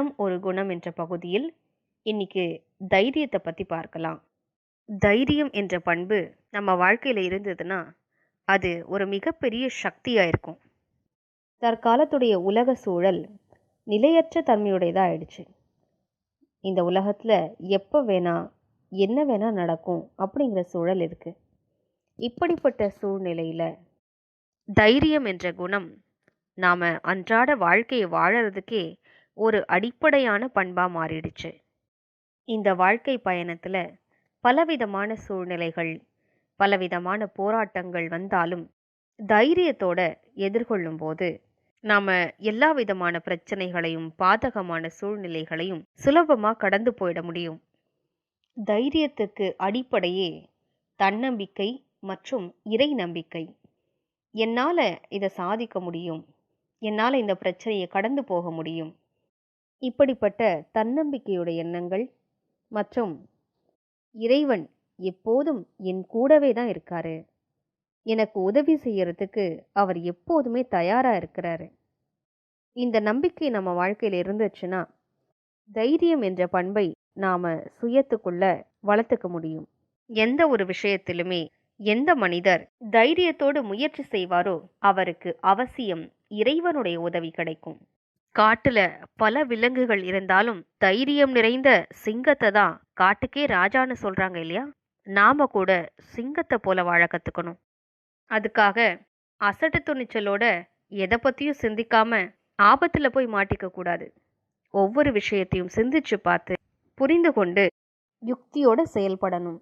தினம் ஒரு குணம் என்ற பகுதியில் இன்னைக்கு தைரியத்தை பற்றி பார்க்கலாம். தைரியம் என்ற பண்பு நம்ம வாழ்க்கையில் இருந்ததுன்னா அது ஒரு மிகப்பெரிய சக்தியாக இருக்கும். தற்காலத்துடைய உலக சூழல் நிலையற்ற தன்மையுடையதாக ஆயிடுச்சு. இந்த உலகத்தில் எப்போ வேணா என்ன வேணா நடக்கும் அப்படிங்கிற சூழல் இருக்குது இப்படிப்பட்ட சூழ்நிலையில் தைரியம் என்ற குணம் நாம் அன்றாட வாழ்க்கையை வாழறதுக்கே ஒரு அடிப்படையான பண்பாக மாறிடுச்சு. இந்த வாழ்க்கை பயணத்தில் பலவிதமான சூழ்நிலைகள் பலவிதமான போராட்டங்கள் வந்தாலும் தைரியத்தோட எதிர்கொள்ளும் போது நாம் எல்லா விதமான பிரச்சனைகளையும் பாதகமான சூழ்நிலைகளையும் சுலபமாக கடந்து போயிட முடியும். தைரியத்துக்கு அடிப்படையே தன்னம்பிக்கை மற்றும் இறை நம்பிக்கை. என்னால் இதை சாதிக்க முடியும். என்னால் இந்த பிரச்சனையை கடந்து போக முடியும். இப்படிப்பட்ட தன்னம்பிக்கையுடைய எண்ணங்கள் மற்றும் இறைவன் எப்போதும் என் கூடவே தான் இருக்காரு. எனக்கு உதவி செய்யறதுக்கு அவர் எப்போதுமே தயாராக இருக்கிறாரு. இந்த நம்பிக்கை நம்ம வாழ்க்கையில் இருந்துச்சுன்னா தைரியம் என்ற பண்பை நாம் சுயத்துக்குள்ள வளர்த்துக்க முடியும். எந்த ஒரு விஷயத்திலுமே எந்த மனிதர் தைரியத்தோடு முயற்சி செய்வாரோ அவருக்கு அவசியம் இறைவனுடைய உதவி கிடைக்கும். காட்டுல பல விலங்குகள் இருந்தாலும் தைரியம் நிறைந்த சிங்கத்தை தான் காட்டுக்கே ராஜான்னு சொல்றாங்க இல்லையா? நாம கூட சிங்கத்தை போல வாழ கத்துக்கணும். அதுக்காக அசட்டு துணிச்சலோட எதை பத்தியும் சிந்திக்காம ஆபத்துல போய் மாட்டிக்க கூடாது. ஒவ்வொரு விஷயத்தையும் சிந்திச்சு பார்த்து புரிந்து கொண்டு யுக்தியோட செயல்படணும்.